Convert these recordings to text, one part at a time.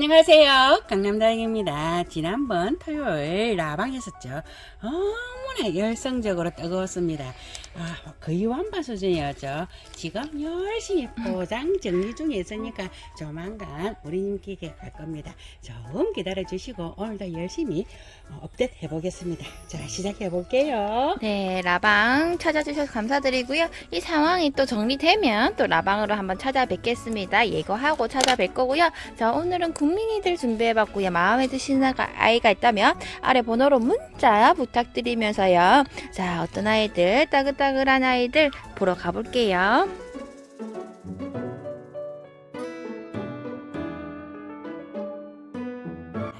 안녕하세요. 강남다행입니다. 지난번 토요일 라방 했었죠. 너무나 열성적으로 뜨거웠습니다. 아, 거의 완파 수준이었죠. 지금 열심히 포장 정리 중에 있으니까 조만간 우리님께 갈 겁니다. 조금 기다려 주시고 오늘도 열심히 어, 업데이트 해보겠습니다. 자, 시작해 볼게요. 네, 라방 찾아주셔서 감사드리고요. 이 상황이 또 정리되면 또 라방으로 한번 찾아뵙겠습니다. 예고하고 찾아뵐 거고요. 자, 오늘은 국민이들 준비해봤고요. 마음에 드시는 아이가 있다면 아래 번호로 문자 부탁드리면서요. 자, 어떤 아이들, 따 글따글 한 아이들 보러 가볼게요.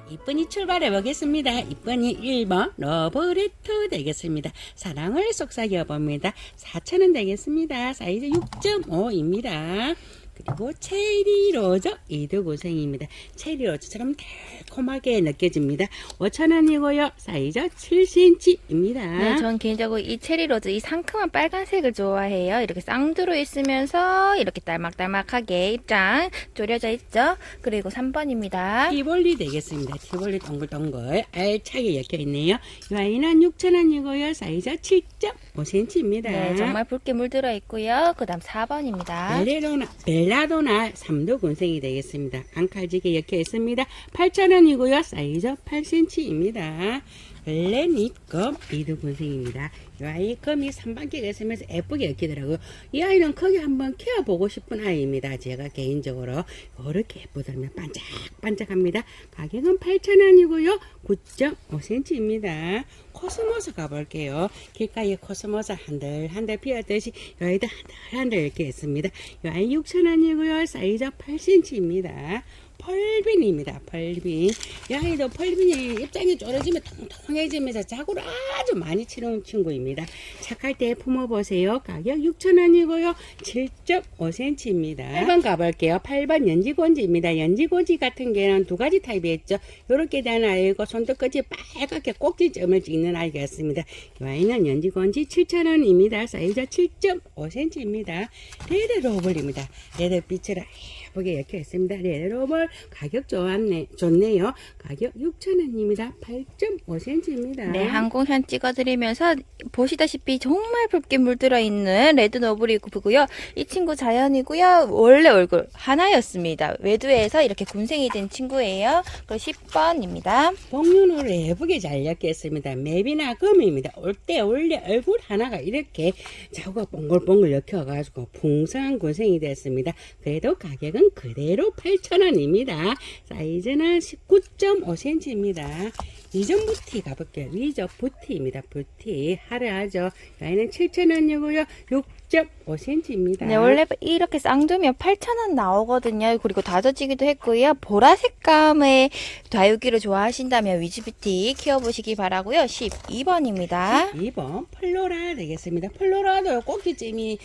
이쁜이 출발해 보겠습니다. 이쁜이 1번 러브레터 되겠습니다. 사랑을 속삭여 봅니다. 4천원 되겠습니다. 사이즈 6.5입니다. 그리고 체리 로저 이두고생입니다. 체리 로저처럼 달콤하게 느껴집니다. 5천원이고요. 사이즈 7cm입니다. 네, 전 개인적으로 이 체리 로즈 이 상큼한 빨간색을 좋아해요. 이렇게 쌍두로 있으면서 이렇게 딸막딸막하게 입장 졸여져 있죠. 그리고 3번입니다. 티볼리 되겠습니다. 티볼리 동글동글 알차게 엮여 있네요. 이 아이는 6천원이고요. 사이즈 7.5cm입니다. 네, 정말 붉게 물들어 있고요. 그 다음 4번입니다. 벨레도나, 벨 라도나 삼도 군생이 되겠습니다. 앙칼지게 엮여 있습니다. 8,000원이고요. 사이즈 8cm입니다. 벨레니껌 이두 군생입니다. 이 아이 껌이 3반기가 있으면서 예쁘게 엮이더라고요. 이 아이는 크게 한번 키워보고 싶은 아이입니다. 제가 개인적으로 이렇게 예쁘다면 반짝반짝합니다. 가격은 8,000원이고요. 9.5cm입니다. 코스모스 가볼게요. 길가에 코스모스 한들 한들 피었듯이 여기도 한들 한들 이렇게 있습니다. 이 아이 6,000원이고요. 사이즈 8cm입니다. 펄빈입니다. 펄빈. 이 아이도 펄빈이 입장이 쫄아지면 통통해지면서 자구를 아주 많이 치는 친구입니다. 착할 때 품어보세요. 가격 6,000원이고요. 7.5cm입니다. 8번 가볼게요. 8번 연지곤지입니다. 연지곤지 같은 게는 두 가지 타입이 있죠. 요렇게 된 아이고 손톱끝이 빨갛게 꼭지점을 찍는 아이가 있습니다. 이 아이는 연지곤지 7,000원입니다. 사이즈 7.5cm입니다. 레드 로블입니다. 레드빛으 로 예쁘게 엮여 있습니다. 레드로블 가격 좋았네, 좋네요. 가격 6,000원입니다. 8.5cm입니다. 네, 항공샷 찍어드리면서 보시다시피 정말 붉게 물들어 있는 레드 너브리고요. 이 친구 자연이고요. 원래 얼굴 하나였습니다. 외두에서 이렇게 군생이 된 친구예요. 그리고 10번입니다. 복륜으로 예쁘게 잘 엮였습니다. 맵이나 금입니다. 올 때 원래 얼굴 하나가 이렇게 자구가 뽕글뽕글 엮여가지고 풍성한 군생이 됐습니다. 그래도 가격은 그대로 8,000원입니다. 사이즈는 19.5cm입니다. 위전 부티 가볼게요. 위저 부티입니다. 부티 하르하죠. 여기는 7,000원이고요. 6.5cm입니다. 네, 원래 이렇게 쌍두면 8,000원 나오거든요. 그리고 다져지기도 했고요. 보라 색 감의 다육이를 좋아하신다면 위즈뷰티 키워보시기 바라고요. 12번입니다. 2번 플로라 되겠습니다. 플로라도 꼭지점이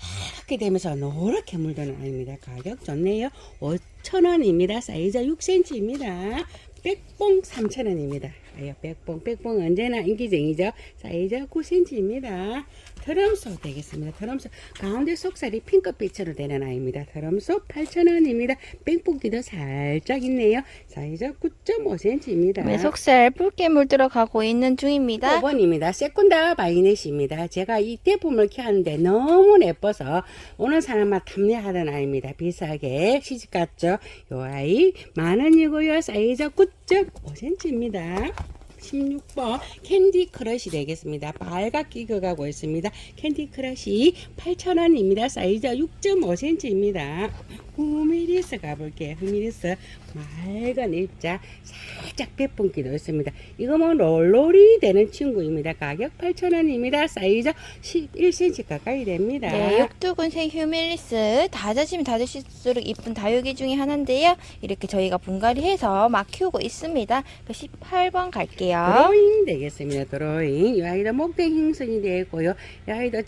파랗게 되면서 노랗게 물드는 아입니다. 가격 좋네요. 5,000원입니다. 사이즈 6cm입니다. 백봉 3,000원입니다. 아유, 백봉, 백봉 언제나 인기쟁이죠. 사이즈 9cm입니다. 드럼소 되겠습니다. 드럼소 가운데 속살이 핑크빛으로 되는 아이입니다. 드럼소 8,000원입니다. 뺑뽕기도 살짝 있네요. 사이즈 9.5cm입니다. 네, 속살 붉게 물들어 가고 있는 중입니다. 5번입니다. 세군다 바이넷입니다. 제가 이 제품을 키웠는데 너무 예뻐서 오는 사람만 탐내하던 아이입니다. 비싸게 시집 갔죠. 요 아이 만 원이고요. 사이즈 9.5cm입니다. 16번 캔디 크러쉬 되겠습니다. 빨갛게 익어가고 있습니다. 캔디 크러쉬 8,000원입니다. 사이즈 6.5cm입니다. 후미리스 가볼게요. 후미리스 맑은 입자 살짝 빼분기도 있습니다. 이거 뭐 롤롤이 되는 친구입니다. 가격 8,000원입니다. 사이즈 11cm 가까이 됩니다. 네, 육두군생 휴밀리스 다져지면 다져질수록 이쁜 다육이 중에 하나인데요. 이렇게 저희가 분갈이해서 막 키우고 있습니다. 18번 갈게요. 볼게요. 드로잉 되겠습니다. 드로잉. 이 아이도 목대 행선이 되고요. 이 아이도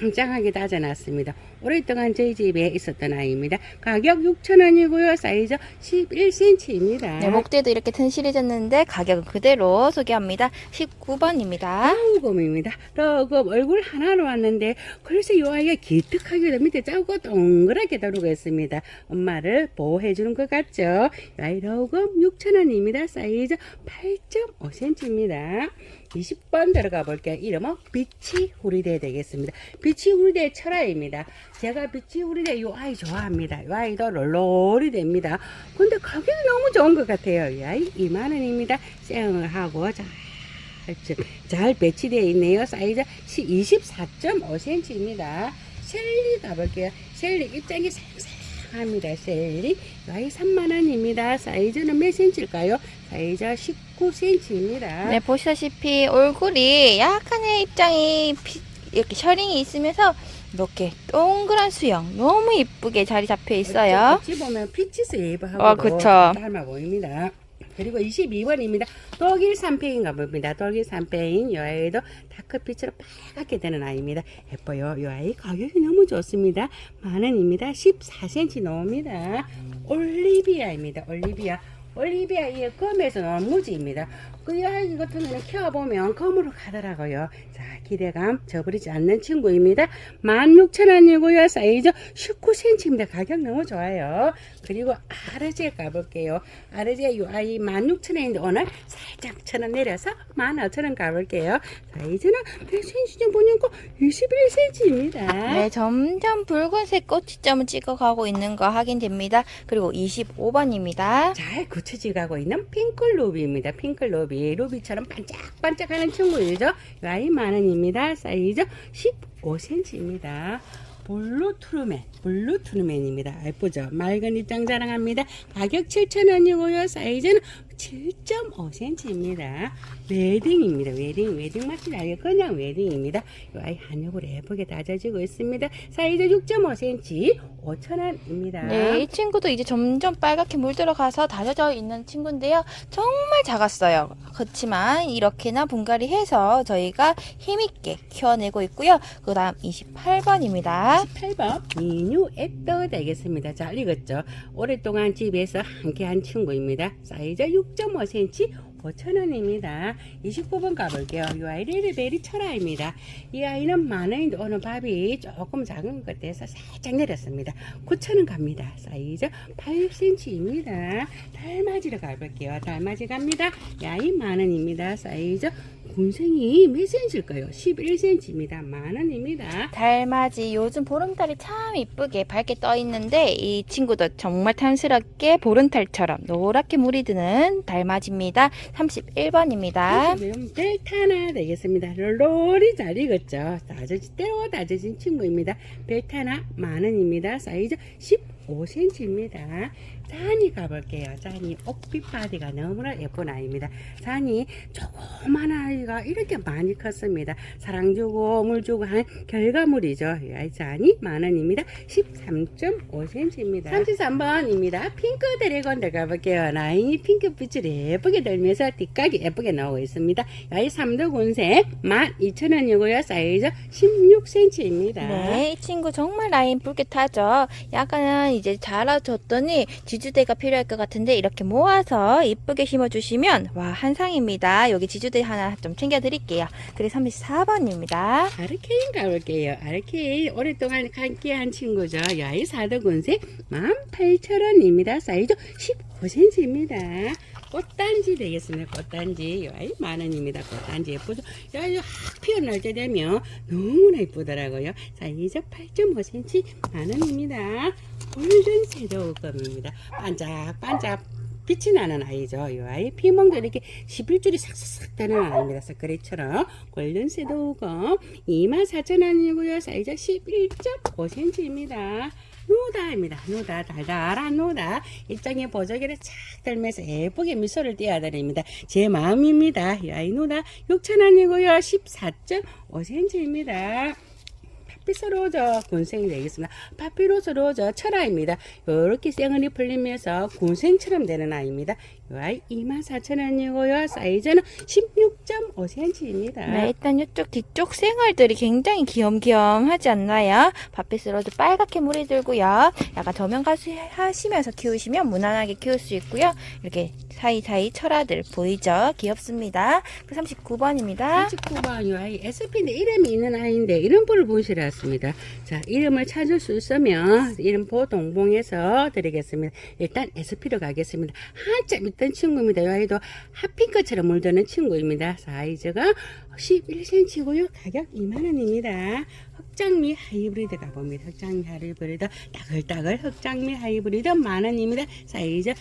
짱짱하게 다져놨습니다. 오랫동안 저희 집에 있었던 아이입니다. 가격 6,000원이고요. 사이즈 11cm입니다. 네, 목대도 이렇게 튼실해졌는데 가격은 그대로 소개합니다. 19번입니다. 러우검입니다. 러우검 얼굴 하나로 왔는데 글쎄 이 아이가 기특하게도 밑에 작고 동그랗게 다루고 있습니다. 엄마를 보호해주는 것 같죠? 이 아이 러우검 6,000원입니다. 사이즈 8.5cm입니다. 20번 들어가 볼게요. 이름은 비치 후리대 되겠습니다. 비치 후리대 철아입니다. 제가 비치 후리대 이 아이 좋아합니다. 이 아이도 롤롤이 됩니다. 근데 가격이 너무 좋은 것 같아요. 이 아이 2만원입니다. 쌩을 하고 잘 잘 배치되어 있네요. 사이즈 24.5cm입니다. 셀리 가볼게요. 셀리 입장이 쌩쌩 합니다. 셀리 와이 3만원입니다. 사이즈는 몇 cm일까요? 사이즈 19cm입니다. 네, 보시다시피 얼굴이 약간의 입장이 피- 이렇게 셔링이 있으면서 이렇게 동그란 수영 너무 이쁘게 자리 잡혀 있어요. 어찌 보면 피치스 웨이브하고 어, 그쵸. 닮아 보입니다. 그리고 22번입니다. 독일 삼페인가 봅니다. 독일 삼페인 이 아이도 다크빛으로 빨갛게 되는 아이입니다. 예뻐요. 이 아이 가격이 너무 좋습니다. 만원입니다. 14cm 나옵니다. 올리비아입니다. 올리비아. 올리비아 이 검에서 나온 무지입니다. 그 아이 같은 경우는 키워보면 검으로 가더라고요. 자, 기대감 저버리지 않는 친구입니다. 16,000원이고요. 사이즈 19cm입니다. 가격 너무 좋아요. 그리고 아르제 가볼게요. 아르제 이 아이 16,000원인데 오늘 살짝 천 원 내려서 15,000원 가볼게요. 사이즈는 100cm 보니까 21cm입니다. 네, 점점 붉은색 꼬치점을 찍어가고 있는 거 확인됩니다. 그리고 25번입니다. 잘 굳혀지 가고 있는 핑클루비입니다. 핑클루비. 루비처럼 반짝반짝하는 친구이죠. 이 아이 만원입니다. 사이즈 15cm입니다. 블루투르맨, 블루투르맨입니다. 예쁘죠? 맑은 입장 자랑합니다. 가격 7,000원이고요. 사이즈는 7.5cm입니다. 웨딩입니다. 웨딩, 웨딩 맛이 나게 그냥 웨딩입니다. 이 아이 한육으로 예쁘게 다져지고 있습니다. 사이즈 6.5cm, 5,000원입니다. 네, 이 친구도 이제 점점 빨갛게 물들어가서 다져져 있는 친구인데요. 정말 작았어요. 그렇지만 이렇게나 분갈이 해서 저희가 힘있게 키워내고 있고요. 그 다음 28번입니다. 18번 미뉴 앱도 되겠습니다. 잘 익었죠? 오랫동안 집에서 함께 한 친구입니다. 사이즈 6.5cm 5,000원입니다. 29번 가볼게요. 이 아이 레드베리 철아입니다. 이 아이는 만원인데 오늘 밥이 조금 작은 것 같아서 살짝 내렸습니다. 9,000원 갑니다. 사이즈 8cm입니다. 달맞이로 가볼게요. 달맞이 갑니다. 이 아이 만원입니다. 사이즈 군생이 몇 cm일까요? 11cm입니다. 만원입니다. 달맞이 요즘 보름달이 참 이쁘게 밝게 떠 있는데 이 친구도 정말 탐스럽게 보름달처럼 노랗게 물이 드는 달맞이입니다. 31번입니다. 지금 벨타나 되겠습니다. 롤이 잘 익었죠. 다져진 때로 다져진 친구입니다. 벨타나 만원입니다. 사이즈 15cm입니다. 잔이 가볼게요. 잔이 옥빛 바디가 너무나 예쁜 아이입니다. 잔이 조그만 아이가 이렇게 많이 컸습니다. 사랑 주고 물 주고 한 결과물이죠. 이 잔이 만원입니다. 13.5cm입니다. 33번입니다. 핑크 드래곤 들어가볼게요. 라인이 핑크빛을 예쁘게 들면서 뒷각이 예쁘게 나오고 있습니다. 이 3도 군색 12,000원이고요. 사이즈 16cm입니다. 네, 이 친구 정말 라인 붉게 타죠. 약간은 이제 자라줬더니 지 주대가 필요할 것 같은데 이렇게 모아서 이쁘게 심어주시면 와 한상입니다. 여기 지주대 하나 좀 챙겨드릴게요. 그리고 34번입니다. 아르케인 가볼게요. 아르케인 오랫동안 함께한 친구죠. 야이 사도군색 18,000원입니다. 사이즈 19cm입니다. 꽃단지 되겠습니다. 꽃단지 야이 만원입니다. 꽃단지 예쁘죠? 야이 확 피어날 때 되면 너무나 예쁘더라고요. 사이즈 8.5cm 만원입니다. 섀도우 검입니다. 반짝반짝 빛이 나는 아이죠. 이 아이 피멍도 이렇게 11줄이 싹싹싹 되는 아이입니다. 스크래처럼 골든 섀도우검 24,000원이고요. 사이즈 11.5cm입니다. 노다입니다. 노다 달달한 노다 입장에 보조개를 착 들면서 예쁘게 미소를 띄어드립니다. 제 마음입니다. 이 아이 노다 6,000원이고요. 14.5cm입니다. 팥빛 로저 군생이 되겠습니다. 팥빛 로저 철아입니다. 이렇게 쌩얼이 풀리면서 군생처럼 되는 아이입니다. 이 아이 24,000원이고요. 사이즈는 16.5cm입니다. 네, 일단 이쪽 뒤쪽 생얼들이 굉장히 귀염귀염하지 않나요? 밭빛으로도 빨갛게 물이 들고요. 약간 저면 가수 하시면서 키우시면 무난하게 키울 수 있고요. 이렇게 사이사이 철화들 보이죠? 귀엽습니다. 그 39번입니다. 39번 이 아이 SP인데 이름이 있는 아이인데 이름표를 보시라습니다. 자 이름을 찾을 수 있으면 이름표 동봉해서 드리겠습니다. 일단 SP로 가겠습니다. 한참 있던 친구입니다. 이 아이도 핫핑크처럼 물드는 친구입니다. 사이즈가 11cm고요. 가격 2만원입니다. 흑장미 하이브리드 가봅니다. 흑장미 하이브리드 따글따글 흑장미 하이브리드 만원입니다. 사이즈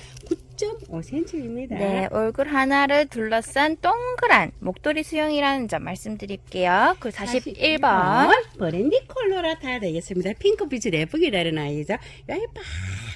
9.5cm입니다. 네, 얼굴 하나를 둘러싼 동그란 목도리 수영이라는 점 말씀드릴게요. 그 41번. 브랜디 컬러라 다 되겠습니다. 핑크빛을 예쁘게 다른 아이죠. 여기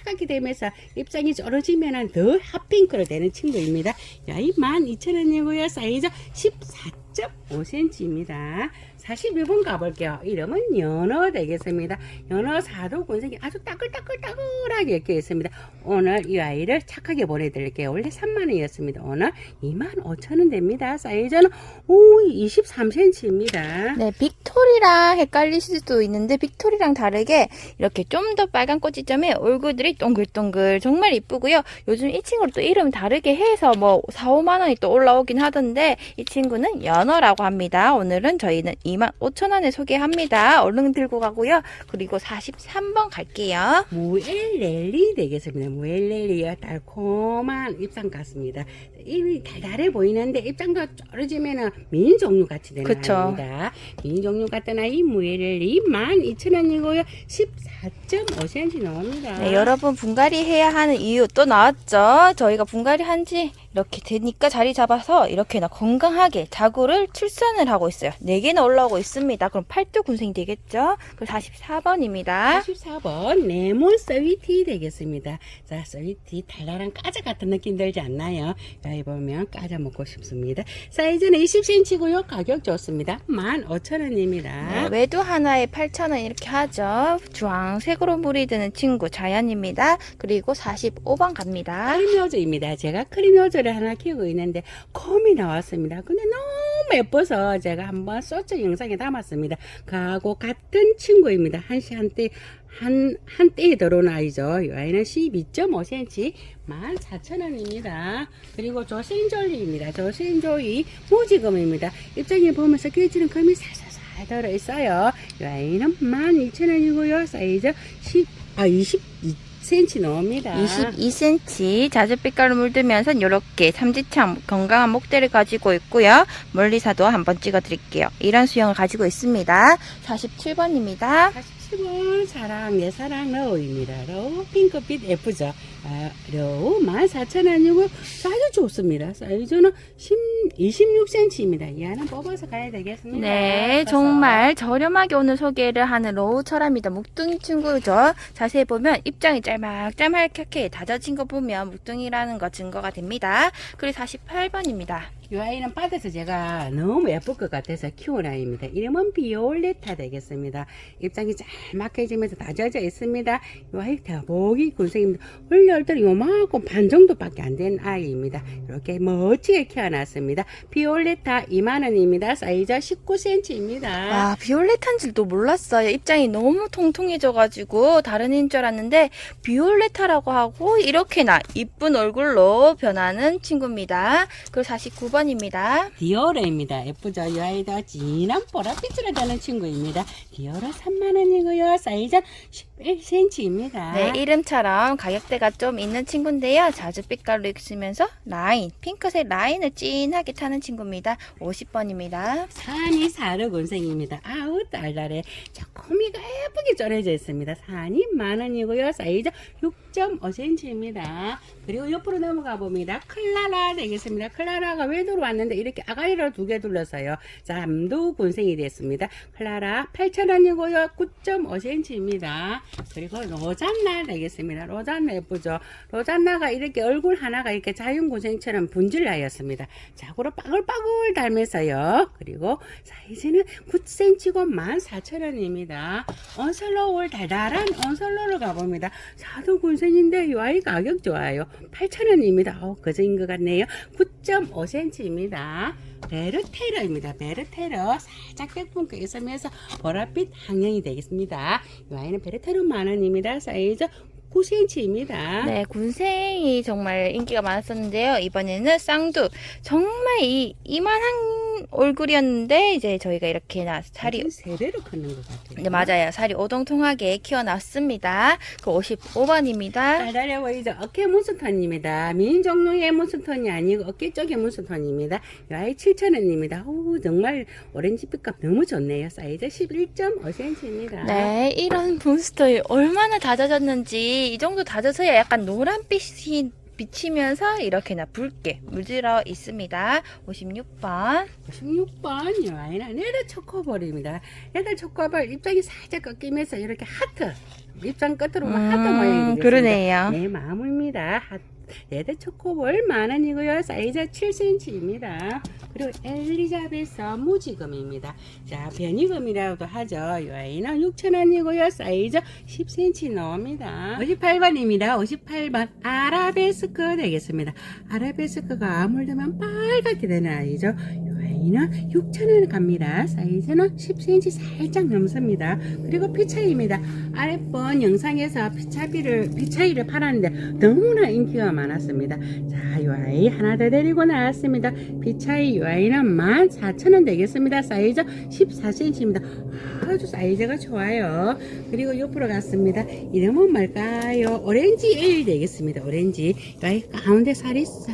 빨갛게 되면서 입장이 쩔어지면 더 핫핑크로 되는 친구입니다. 여기 12,000원이고요. 사이즈 14.5cm입니다. 41번 가볼게요. 이름은 연어 되겠습니다. 연어 사도 군생이 아주 따글따글따글하게 이렇게 있습니다. 오늘 이 아이를 착하게 보내드릴게요. 원래 3만원이었습니다. 오늘 25,000원 됩니다. 사이즈는 오 23cm입니다. 네, 빅토리랑 헷갈리실 수도 있는데 빅토리랑 다르게 이렇게 좀 더 빨간 꼬치점에 얼굴들이 동글동글 정말 이쁘고요. 요즘 이 친구를 또 이름 다르게 해서 뭐 4, 5만 원이 또 올라오긴 하던데 이 친구는 연어라고 합니다. 오늘은 저희는 2만 5천 원에 소개합니다. 얼른 들고 가고요. 그리고 43번 갈게요. 무엘렐리 되겠습니다. 무엘렐리가 달콤한 입장 같습니다. 입이 달달해 보이는데 입장도 쩔어지면은 민 종류 같이 되는 그쵸. 아이입니다. 민 종류 같은 아이 무엘렐리 12,000원이고요. 14.5cm 나옵니다. 네, 여러분 분갈이 해야 하는 이유 또 나왔죠. 저희가 분갈이 한지 이렇게 되니까 자리 잡아서 이렇게나 건강하게 자구를 출산을 하고 있어요. 4개나 올라오고 있습니다. 그럼 팔뚝 군생이 되겠죠? 그리고 44번입니다. 44번 레몬 스위티 되겠습니다. 자, 스위티 달달한 과자 같은 느낌 들지 않나요? 보면 과자 먹고 싶습니다. 사이즈는 20cm고요. 가격 좋습니다. 15,000원입니다. 네, 외두 하나에 8,000원 이렇게 하죠. 주황색으로 물이 드는 친구 자연입니다. 그리고 45번 갑니다. 크림 요조입니다. 제가 크림 요조를 하나 키우고 있는데 곰이 나왔습니다. 근데 너무 예뻐서 제가 한번 소츠 영상에 담았습니다. 그하고 같은 친구입니다. 한 시 한때 한, 한때에 들어온 아이죠. 이 아이는 12.5cm 14,000원입니다. 그리고 조센졸리입니다. 조센졸리 무지금입니다. 입장에 보면서 깨지는 금이 살살살 들어있어요. 이 아이는 12,000원이고요. 사이즈 10, 아, 22cm 나옵니다. 22cm 자줏빛깔로 물들면서 이렇게 삼지창 건강한 목대를 가지고 있고요. 멀리서도 한번 찍어 드릴게요. 이런 수영을 가지고 있습니다. 47번입니다. 47번 사랑 내 사랑 러우입니다. 러우 핑크빛 예쁘죠? 아, 러우 14,000원이고 사이즈 좋습니다. 사이즈는 26cm입니다. 이 안은 뽑아서 가야 되겠습니다. 네, 뽑아서. 정말 저렴하게 오늘 소개를 하는 로우 철합니다. 묵둥이 친구죠. 자세히 보면 입장이 짤막짤막하게 다져진 거 보면 묵둥이라는 거 증거가 됩니다. 그리고 48번입니다. 이 아이는 받아서 제가 너무 예쁠 것 같아서 키운 아이입니다. 이름은 비올레타 되겠습니다. 입장이 짤막해지면서 다져져 있습니다. 이 아이 대복이 군생입니다. 원래 얼떨 요만큼 반 정도밖에 안 된 아이입니다. 이렇게 멋지게 키워놨습니다. 비올레타 2만원입니다. 사이즈 19cm입니다. 와, 비올렛한 줄도 몰랐어요. 입장이 너무 통통해져가지고 다른 애인 줄 알았는데 비올레타라고 하고 이렇게나 이쁜 얼굴로 변하는 친구입니다. 그리고 49번 입니다. 디오라입니다. 예쁘죠? 이 아이도 진한 보랏빛으로 되는 친구입니다. 디오라 3만원이고요. 사이즈 11cm입니다. 네, 이름처럼 가격대가 좀 있는 친구인데요. 자주 빛깔로 있으면서 라인, 핑크색 라인을 진하게 타는 친구입니다. 50번입니다. 산이 사르 군생입니다. 아우 달달해. 저 코미가 예쁘게 쩔어져 있습니다. 산이 만원이고요. 사이즈 6.5cm입니다. 그리고 옆으로 넘어가 봅니다. 클라라 되겠습니다. 클라라가 왜 들어왔는데 이렇게 아가리를 두개 둘러서요. 잠도 군생이 됐습니다. 클라라 8,000원이고요. 9.5cm입니다. 그리고 로잔나 되겠습니다. 로잔나 예쁘죠? 로잔나가 이렇게 얼굴 하나가 이렇게 자연고생처럼 분질나였습니다. 자고로 빠글빠글 닮았어요. 그리고 사이즈는 9cm고 14,000원입니다. 언설로올 달달한 언설로를 가봅니다. 사도 군생인데 이 아이 가격 좋아요. 8,000원입니다. 어, 그저인 것 같네요. 9.5cm 입니다. 베르테러입니다. 베르테러 살짝 백분크 있으면서 보랏빛 항영이 되겠습니다. 이 아이는 베르테러 만원입니다. 사이즈 9cm입니다. 네, 군생이 정말 인기가 많았었는데요. 이번에는 쌍두. 정말 이, 이만한 얼굴이었는데, 이제 저희가 이렇게 나, 살이, 세 배로 크는 것 같아요. 네, 맞아요. 살이 오동통하게 키워놨습니다. 그 55번입니다. 달달해 보이죠? 어깨 무스톤입니다. 민 종류의 무스톤이 아니고 어깨 쪽의 무스톤입니다. 이 아이 7,000원입니다. 오, 정말 오렌지 빛감 너무 좋네요. 사이즈 11.5cm입니다. 네, 이런 부스터 얼마나 다져졌는지 이 정도 다져서야 약간 노란빛이 비치면서 이렇게나 붉게 물들어 있습니다. 56번. 16번 이 아이는 레드 초코볼입니다. 레드 초코볼 입장이 살짝 꺾이면서 이렇게 하트 입장 끝으로 음, 하트 모양이 되겠습니다. 그러네요. 네, 마음입니다. 하- 레드 초코볼 만 원이고요. 사이즈 7cm입니다. 그리고 엘리자베스 무지금입니다. 자, 변이금이라고도 하죠. 이 아이는 6,000원이고요. 사이즈 10cm 나옵니다. 58번입니다. 58번 아라베스크 되겠습니다. 아라베스크가 아물드만 빨갛게 되는 아이죠. 이 아이는 6,000원 갑니다. 사이즈는 10cm 살짝 넘습니다. 그리고 피차이입니다. 아랫번 영상에서 피차비를, 피차이를 팔았는데 너무나 인기가 많았습니다. 자, 이 아이 하나 더 데리고 나왔습니다. 피차이 이 아이는 14,000원 되겠습니다. 사이즈 14cm입니다. 아주 사이즈가 좋아요. 그리고 옆으로 갔습니다. 이름은 뭘까요? 오렌지 에일 되겠습니다. 오렌지. 이 아이 가운데 살이 싹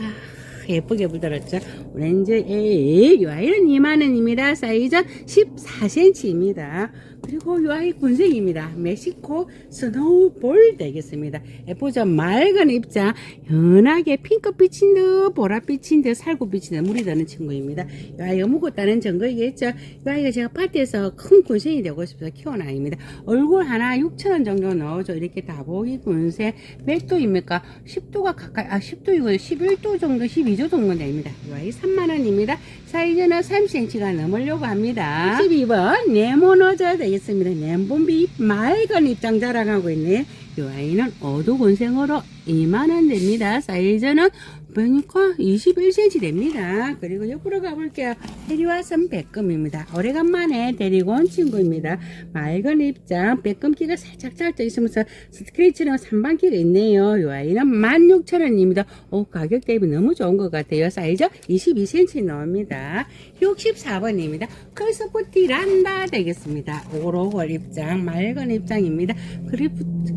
예쁘게 물들었죠. 오렌지 에일. 이 아이는 2만원입니다. 사이즈 14cm입니다. 그리고 이 아이 군생입니다. 멕시코 스노우볼 되겠습니다. 예쁘죠? 맑은 입장, 연하게 핑크빛인 듯, 보랏빛인 듯, 살구빛인 듯 물이 드는 친구입니다. 이 아이가 묵었다는 증거이겠죠? 이 아이가 제가 밭에서 큰 군생이 되고 싶어서 키운 아이입니다. 얼굴 하나 6천원 정도 넣어줘. 이렇게 다보기 군생. 몇 도입니까? 10도가 가까이, 아, 10도이고 11도 정도, 12도 정도 됩니다. 이 아이 3만원입니다. 사이즈는 3cm가 넘으려고 합니다. 12번 네모너저 되겠습니다. 맨봄비 맑은 입장 자랑하고 있네. 이 아이는 어두곤생으로 2만원 됩니다. 사이즈는 보니까 21cm 됩니다. 그리고 옆으로 가볼게요. 해리와선 백금입니다. 오래간만에 데리고 온 친구입니다. 맑은 입장, 백금기가 살짝 짧져 있으면서 스크래치는 3반기가 있네요. 이 아이는 16,000원입니다. 오, 가격 대비 너무 좋은 것 같아요. 사이즈 22cm 나옵니다. 64번입니다. 크리스포티 란다 되겠습니다. 오로골 입장, 맑은 입장입니다.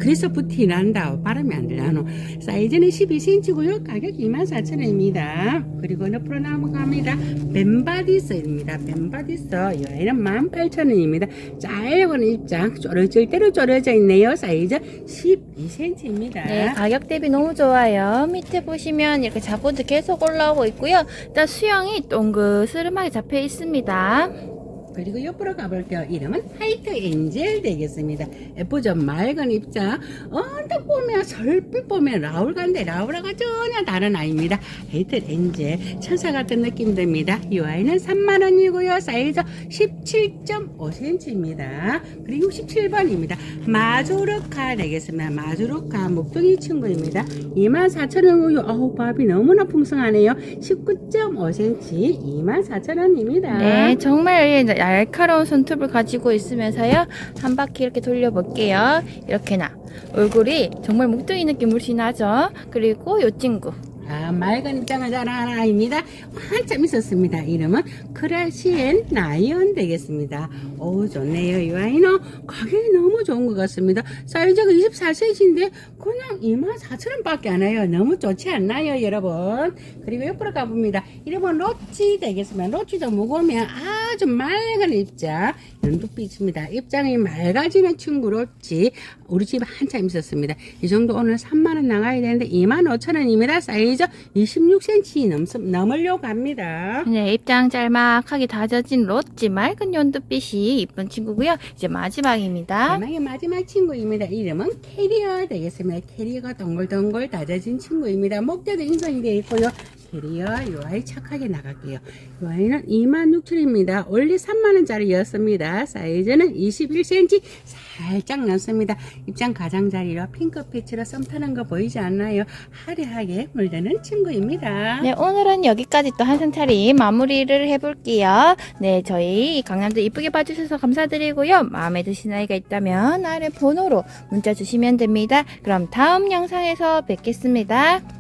크리스포티 란다. 발음이 안 되나노. 사이즈는 12cm고요. 가격 24,000원입니다. 그리고 옆으로 넘어갑니다. 벤바디스입니다. 벤바디스. 이 아이는 18,000원입니다. 짧은 입장, 쪼르질 대로 쪼려져 있네요. 사이즈 12cm입니다. 네, 가격 대비 너무 좋아요. 밑에 보시면 이렇게 자본도 계속 올라오고 있고요. 일단 수영이 동그스름하게 잡혀 있습니다. 그리고 옆으로 가볼게요. 이름은 화이트 엔젤 되겠습니다. 예쁘죠? 맑은 입장. 언뜻 보면, 설빛 보면 라울 같은데 라울하고 전혀 다른 아이입니다. 화이트 엔젤. 천사 같은 느낌 듭니다. 이 아이는 3만원이고요. 사이즈 17.5cm입니다. 그리고 67번입니다. 마조르카 되겠습니다. 마조르카 목동이 친구입니다. 24,000원이고요. 어우, 밥이 너무나 풍성하네요. 19.5cm, 24,000원입니다. 네, 정말 날카로운 손톱을 가지고 있으면서요. 한 바퀴 이렇게 돌려볼게요. 이렇게나. 얼굴이 정말 목도이 느낌 물씬 나죠? 그리고 요 친구. 아, 맑은 입장을 자랑하는 아이입니다. 한참 있었습니다. 이름은 크라시엔 나이언 되겠습니다. 오, 좋네요. 이 아이는 가격이 너무 좋은 것 같습니다. 사이즈가 24cm인데 그냥 24,000원 밖에 안 해요. 너무 좋지 않나요, 여러분? 그리고 옆으로 가봅니다. 이름은 로치 되겠습니다. 로치도 무거우면 아주 맑은 입장, 연두빛입니다. 입장이 맑아지는 친구 로치. 우리 집에 한참 있었습니다. 이 정도 오늘 3만원 나가야 되는데 25,000원입니다. 사이즈 사이즈 26cm 넘, 넘으려고 합니다. 네, 입장 짤막하게 다져진 로지 맑은 연두빛이 이쁜 친구고요. 이제 마지막입니다. 마지막에 마지막 친구입니다. 이름은 캐리어 되겠습니다. 캐리어가 동글동글 다져진 친구입니다. 목대도 인성이 되어 있고요. 캐리어 요 아이 착하게 나갈게요. 요 아이는 26,000원입니다. 원래 3만원짜리였습니다. 사이즈는 21cm 살짝 넘습니다. 입장 가장자리로 핑크 패치로 썸 타는 거 보이지 않나요? 화려하게 물드는 친구입니다. 네, 오늘은 여기까지 또 한상 차림 마무리를 해볼게요. 네, 저희 강남도 이쁘게 봐주셔서 감사드리고요. 마음에 드신 아이가 있다면 아래 번호로 문자 주시면 됩니다. 그럼 다음 영상에서 뵙겠습니다.